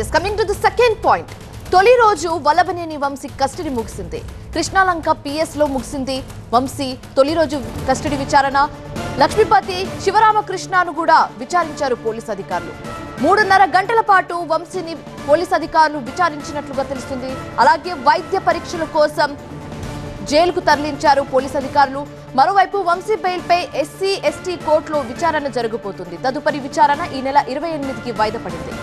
Yes coming to the second point తొలి రోజు Vallabhaneni Vamsi custody ముగిసింది. కృష్ణాలంక పిఎస్లో ముగిసింది. వంశీ తొలి రోజు కస్టడీ విచారణ. లక్ష్మీపతి శివరామకృష్ణను కూడా విచారించారు పోలీస్ అధికారులు. మూడున్నర గంటల పాటు వంశీని పోలీస్ అధికారులు విచారించినట్లుగా తెలుస్తుంది. అలాగే వైద్య పరీక్షల కోసం జైలుకు తరలించారు పోలీస్ అధికారులు. మరోవైపు వంశీ బెయిల్పై ఎస్సీ ఎస్టీ కోర్టులో విచారణ జరగబోతుంది. తదుపరి విచారణ ఈ నెల ఇరవై ఎనిమిదికి వాయిదా పడింది.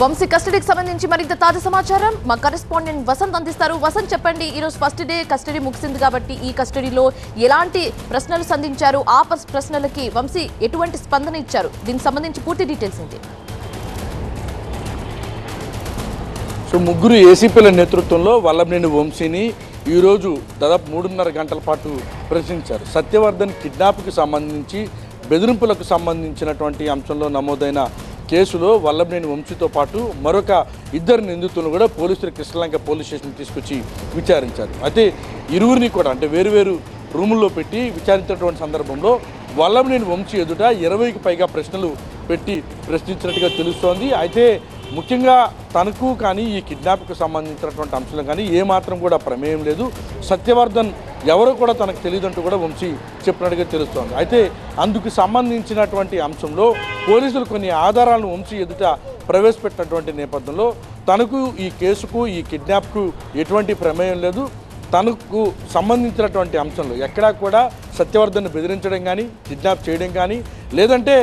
వంశీ కస్టడీకి సంబంధించి మరింత తాజా సమాచారం. మా కరెస్పాండెంట్ వసంత్ అందిస్తారు. వసంత్ చెప్పండి ఈరోజు ఫస్ట్ డే కస్టడీ ముగిసింది కాబట్టి ఈ కస్టడీలో ఎలాంటి ప్రశ్నలు సంధించారు? ఆ ప్రశ్నలకి వంశీ ఎటువంటి స్పందన ఇచ్చారు? దీనికి సంబంధించి పూర్తి డీటెయిల్స్ ఏంటి? సో ముగ్గురు ఏసీపీల నేతృత్వంలో వల్లభనేని వంశీని ఈరోజు దాదాపు మూడున్నర గంటల పాటు ప్రశ్నించారు. సత్యవర్ధన్ కిడ్నాప్కి సంబంధించి బెదిరింపులకు సంబంధించినటువంటి అంశంలో నమోదైన కేసులో వల్లభనేని వంశీతో పాటు మరొక ఇద్దరు నిందితులను కూడా పోలీసులు కృష్ణలంక పోలీస్ స్టేషన్ తీసుకొచ్చి విచారించారు. అయితే ఇరువురిని కూడా అంటే వేరువేరు రూముల్లో పెట్టి విచారించినటువంటి సందర్భంలో వల్లభనేని వంశీ ఎదుట ఇరవైకి పైగా ప్రశ్నలు పెట్టి ప్రశ్నించినట్టుగా తెలుస్తోంది. అయితే ముఖ్యంగా తనకు కానీ ఈ కిడ్నాప్కు సంబంధించినటువంటి అంశాలు కానీ ఏమాత్రం కూడా ప్రమేయం లేదు. సత్యవర్ధన్ ఎవరో కూడా తనకు తెలియదంటూ కూడా వంశీ చెప్పినట్టుగా తెలుస్తోంది. అయితే అందుకు సంబంధించినటువంటి అంశంలో పోలీసులు కొన్ని ఆధారాలను వంశీ ఎదుట ప్రవేశపెట్టినటువంటి నేపథ్యంలో తనకు ఈ కేసుకు ఈ కిడ్నాప్కు ఎటువంటి ప్రమేయం లేదు. తనకు సంబంధించినటువంటి అంశంలో ఎక్కడా కూడా సత్యవర్ధన్ బెదిరించడం కానీ కిడ్నాప్ చేయడం కానీ లేదంటే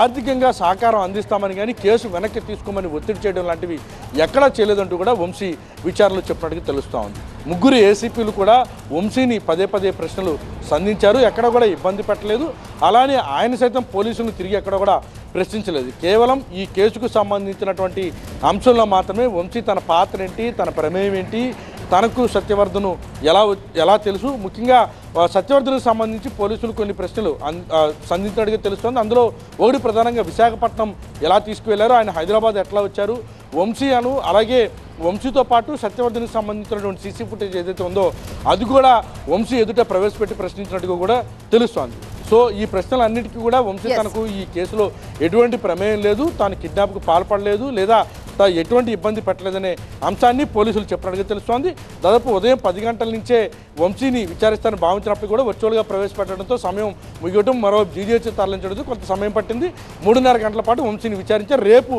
ఆర్థికంగా సహకారం అందిస్తామని కానీ కేసు వెనక్కి తీసుకోమని ఒత్తిడి చేయడం లాంటివి ఎక్కడా చేయలేదంటూ కూడా వంశీ విచారణలో చెప్పినట్టుగా తెలుస్తూ ఉంది ముగ్గురు ఏసీపీలు కూడా వంశీని పదే పదే ప్రశ్నలు సంధించారు. ఎక్కడ కూడా ఇబ్బంది పెట్టలేదు. అలానే ఆయన సైతం పోలీసులను తిరిగి ఎక్కడ కూడా ప్రశ్నించలేదు. కేవలం ఈ కేసుకు సంబంధించినటువంటి అంశంలో మాత్రమే వంశీ తన పాత్ర ఏంటి తన ప్రమేయం ఏంటి తనకు సత్యవర్ధను ఎలా ఎలా తెలుసు? ముఖ్యంగా సత్యవర్ధనకు సత్యవర్ధన్కు సంబంధించి పోలీసులు కొన్ని ప్రశ్నలు అన్- సంధించినట్టుగా తెలుస్తోంది. అందులో ఒకటి ప్రధానంగా విశాఖపట్నం ఎలా తీసుకువెళ్ళారు ఆయన హైదరాబాద్ ఎట్లా వచ్చారు? వంశీ అను అలాగే వంశీతో పాటు సత్యవర్ధన్కి సంబంధించినటువంటి సీసీ ఫుటేజ్ ఏదైతే ఉందో అది కూడా వంశీ ఎదుట ప్రవేశపెట్టి ప్రశ్నించినట్టుగా కూడా తెలుస్తోంది. సో ఈ ప్రశ్నలన్నిటికీ కూడా వంశీ. తనకు ఈ కేసులో ఎటువంటి ప్రమేయం లేదు. తాను కిడ్నాప్కు పాల్పడలేదు లేదా తా ఎటువంటి ఇబ్బంది పెట్టలేదనే అంశాన్ని పోలీసులు చెప్పినట్టుగా తెలుస్తోంది. దాదాపు ఉదయం పది గంటల నుంచే వంశీని విచారిస్తారని భావించినప్పుడు కూడా వర్చువల్గా ప్రవేశపెట్టడంతో సమయం ముగియటం మరో జీజీహెచ్ తరలించడంతో కొంత సమయం పట్టింది. మూడున్నర గంటల పాటు వంశీని విచారించారు రేపు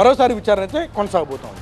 మరోసారి విచారణ అయితే కొనసాగబోతోంది.